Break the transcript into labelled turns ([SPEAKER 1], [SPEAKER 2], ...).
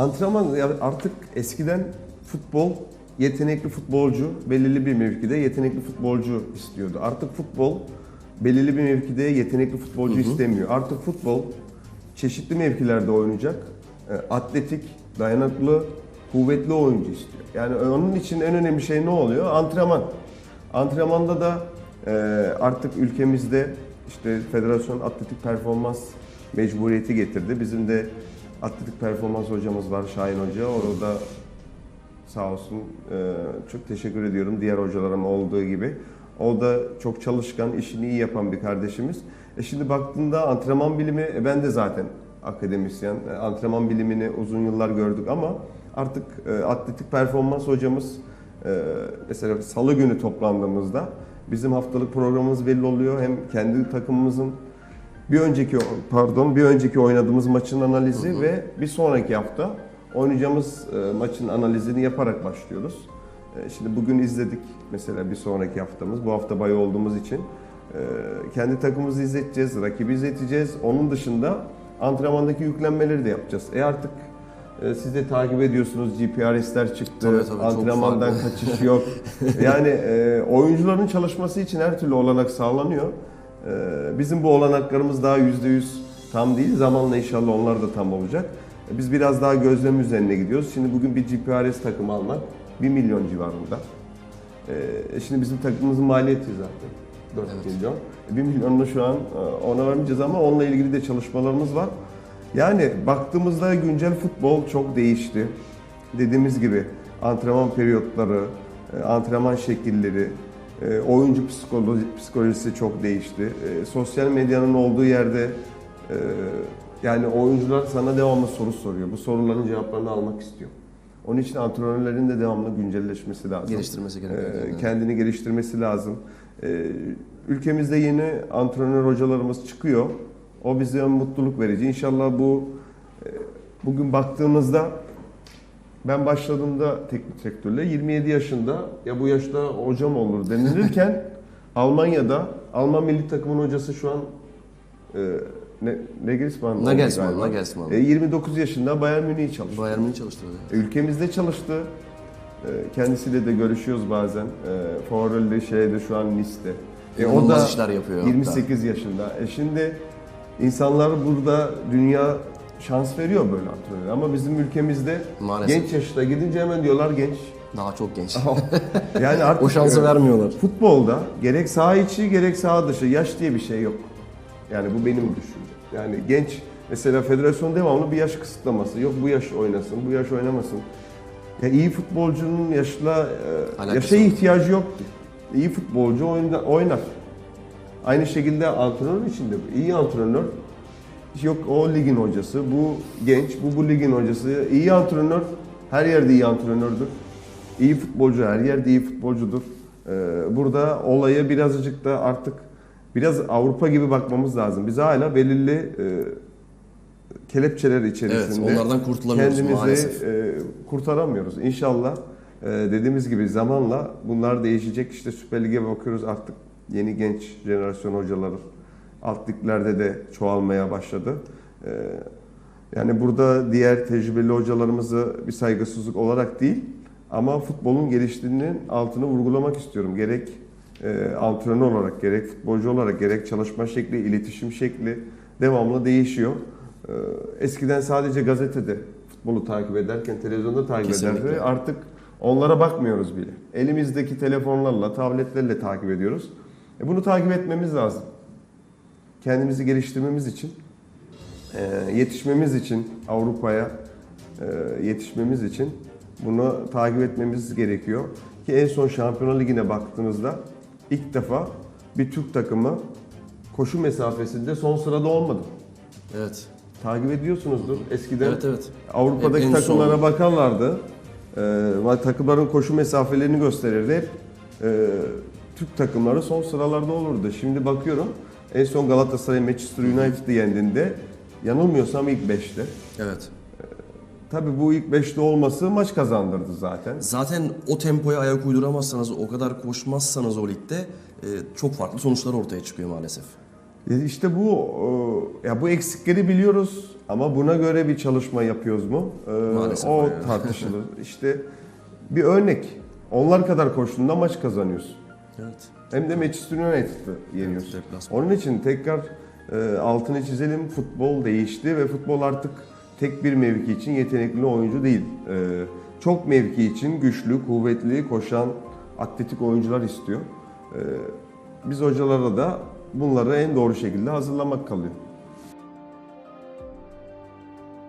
[SPEAKER 1] Antrenman ya artık eskiden futbol yetenekli futbolcu belirli bir mevkide yetenekli futbolcu istiyordu. Artık futbol belirli bir mevkide yetenekli futbolcu istemiyor. Artık futbol çeşitli mevkilerde oynayacak. e, Atletik, dayanıklı, kuvvetli oyuncu istiyor. Yani onun için en önemli şey ne oluyor? Antrenman. Antrenmanda da e, artık ülkemizde işte federasyon atletik performans mecburiyeti getirdi. Bizim de atletik performans hocamız var Şahin Hoca. Orada sağ olsun e, çok teşekkür ediyorum diğer hocalarım olduğu gibi. O da çok çalışkan, işini iyi yapan bir kardeşimiz. E şimdi baktığında antrenman bilimi, e ben de zaten akademisyen, e, antrenman bilimini uzun yıllar gördük ama artık atletik performans hocamız mesela salı günü toplandığımızda bizim haftalık programımız belli oluyor. Hem kendi takımımızın bir önceki pardon bir önceki oynadığımız maçın analizi ve bir sonraki hafta oynayacağımız e, maçın analizini yaparak başlıyoruz. E, Şimdi bugün izledik mesela bir sonraki haftamız. Bu hafta bayı olduğumuz için e, kendi takımımızı izleteceğiz, rakibi izleteceğiz. Onun dışında antrenmandaki yüklenmeleri de yapacağız. E artık siz de takip ediyorsunuz GPRS'ler çıktı.
[SPEAKER 2] Tabii, tabii,
[SPEAKER 1] Antrenmandan kaçış yok. yani oyuncuların çalışması için her türlü olanak sağlanıyor. E, bizim bu olanaklarımız daha %100 tam değil. Zamanla inşallah onlar da tam olacak. E, Biz biraz daha gözlem üzerine gidiyoruz. Şimdi bugün bir GPRS takımı almak 1 milyon civarında. E, şimdi bizim takımımızın maliyeti zaten 4
[SPEAKER 2] Evet.
[SPEAKER 1] milyon. E, 1 milyonla şu an e, ona vermeyeceğiz ama onunla ilgili de çalışmalarımız var. Yani baktığımızda güncel futbol çok değişti. Dediğimiz gibi antrenman periyotları, e, antrenman şekilleri, e, oyuncu psikoloji, psikolojisi çok değişti. E, Sosyal medyanın olduğu yerde e, yani oyuncular sana devamlı soru soruyor. Bu soruların cevaplarını almak istiyor. Onun için antrenörlerin de devamlı güncelleşmesi lazım.
[SPEAKER 2] Geliştirmesi gerekiyor.
[SPEAKER 1] Ee,
[SPEAKER 2] yani.
[SPEAKER 1] kendini geliştirmesi lazım. Ee, ülkemizde yeni antrenör hocalarımız çıkıyor. O bize mutluluk verici. İnşallah bu bugün baktığımızda ben başladığımda teknik direktörle 27 yaşında ya bu yaşta hocam olur denilirken Almanya'da Alman milli takımın hocası şu an e, ne, Nagelsmann
[SPEAKER 2] Nagelsmann. Nagelsmann.
[SPEAKER 1] E, 29 yaşında Bayern Münih'i çalıştı.
[SPEAKER 2] Bayern Münih çalıştırdı.
[SPEAKER 1] Ülkemizde çalıştı. Ee, Kendisiyle de görüşüyoruz bazen. Ee, Favorili şeyde şu an Nice'de. E, o da
[SPEAKER 2] işler yapıyor.
[SPEAKER 1] 28 yaşında. E şimdi insanlar burada dünya şans veriyor böyle antrenörlere. Ama bizim ülkemizde
[SPEAKER 2] Maalesef.
[SPEAKER 1] genç yaşta gidince hemen diyorlar genç.
[SPEAKER 2] Daha çok genç.
[SPEAKER 1] Yani artık
[SPEAKER 2] o şansı
[SPEAKER 1] e,
[SPEAKER 2] vermiyorlar.
[SPEAKER 1] Futbolda gerek saha içi gerek saha dışı yaş diye bir şey yok. Yani bu benim düşüncem. Yani genç mesela federasyon devamlı bir yaş kısıtlaması. Yok bu yaş oynasın, bu yaş oynamasın. Ya iyi futbolcunun yaşla e,
[SPEAKER 2] Alakası
[SPEAKER 1] yaşa
[SPEAKER 2] yok.
[SPEAKER 1] ihtiyacı yok ki. İyi futbolcu oyna- oynar. Aynı şekilde antrenör için de iyi antrenör yok o ligin hocası, bu genç, bu bu ligin hocası. İyi antrenör her yerde iyi antrenördür. İyi futbolcu her yerde iyi futbolcudur. Ee, burada olaya birazcık da artık biraz Avrupa gibi bakmamız lazım. Biz hala belirli e, kelepçeler
[SPEAKER 2] Evet,
[SPEAKER 1] içerisinde
[SPEAKER 2] onlardan kurtulamıyoruz
[SPEAKER 1] kendimizi
[SPEAKER 2] maalesef.
[SPEAKER 1] e, kurtaramıyoruz. İnşallah e, dediğimiz gibi zamanla bunlar değişecek. İşte Süper Lig'e bakıyoruz artık yeni genç jenerasyon hocaları alt liglerde de çoğalmaya başladı. E, yani burada diğer tecrübeli hocalarımızı bir saygısızlık olarak değil ama futbolun geliştiğinin altını vurgulamak istiyorum. Gerek e, antrenör olarak, gerek futbolcu olarak, gerek çalışma şekli, iletişim şekli devamlı değişiyor. E, eskiden sadece gazetede futbolu takip ederken, televizyonda takip
[SPEAKER 2] Kesinlikle.
[SPEAKER 1] ederdi. Artık onlara bakmıyoruz bile. Elimizdeki telefonlarla, tabletlerle takip ediyoruz. E, bunu takip etmemiz lazım. Kendimizi geliştirmemiz için, e, yetişmemiz için Avrupa'ya e, yetişmemiz için bunu takip etmemiz gerekiyor. Ki en son Şampiyonlar Ligi'ne baktığınızda ilk defa bir Türk takımı koşu mesafesinde son sırada olmadı.
[SPEAKER 2] Evet.
[SPEAKER 1] Takip ediyorsunuzdur. Eskiden
[SPEAKER 2] Evet evet.
[SPEAKER 1] Avrupa'daki
[SPEAKER 2] en
[SPEAKER 1] takımlara
[SPEAKER 2] son.
[SPEAKER 1] bakarlardı. Ee, takımların koşu mesafelerini gösterirdi. Hep e, Türk takımları son sıralarda olurdu. Şimdi bakıyorum en son Galatasaray Manchester United'ı yendiğinde yanılmıyorsam ilk 5'te.
[SPEAKER 2] Evet.
[SPEAKER 1] Tabii bu ilk 5'te olması maç kazandırdı zaten.
[SPEAKER 2] Zaten o tempoya ayak uyduramazsanız, o kadar koşmazsanız o ligde e, çok farklı sonuçlar ortaya çıkıyor maalesef.
[SPEAKER 1] E, İşte bu e, ya bu eksikleri biliyoruz Ama buna göre bir çalışma yapıyoruz mu? Ee,
[SPEAKER 2] Maalesef
[SPEAKER 1] o
[SPEAKER 2] öyle.
[SPEAKER 1] tartışılır. işte bir örnek. Onlar kadar koştuğunda maç kazanıyorsun.
[SPEAKER 2] Evet.
[SPEAKER 1] Hem de Manchester United'ı yeniyorsun.
[SPEAKER 2] Evet, deplasman.
[SPEAKER 1] Onun için tekrar e, altını çizelim. Futbol değişti ve futbol artık tek bir mevki için yetenekli oyuncu değil. E, çok mevki için güçlü, kuvvetli, koşan, atletik oyuncular istiyor. E, biz hocalara da bunları en doğru şekilde hazırlamak kalıyor.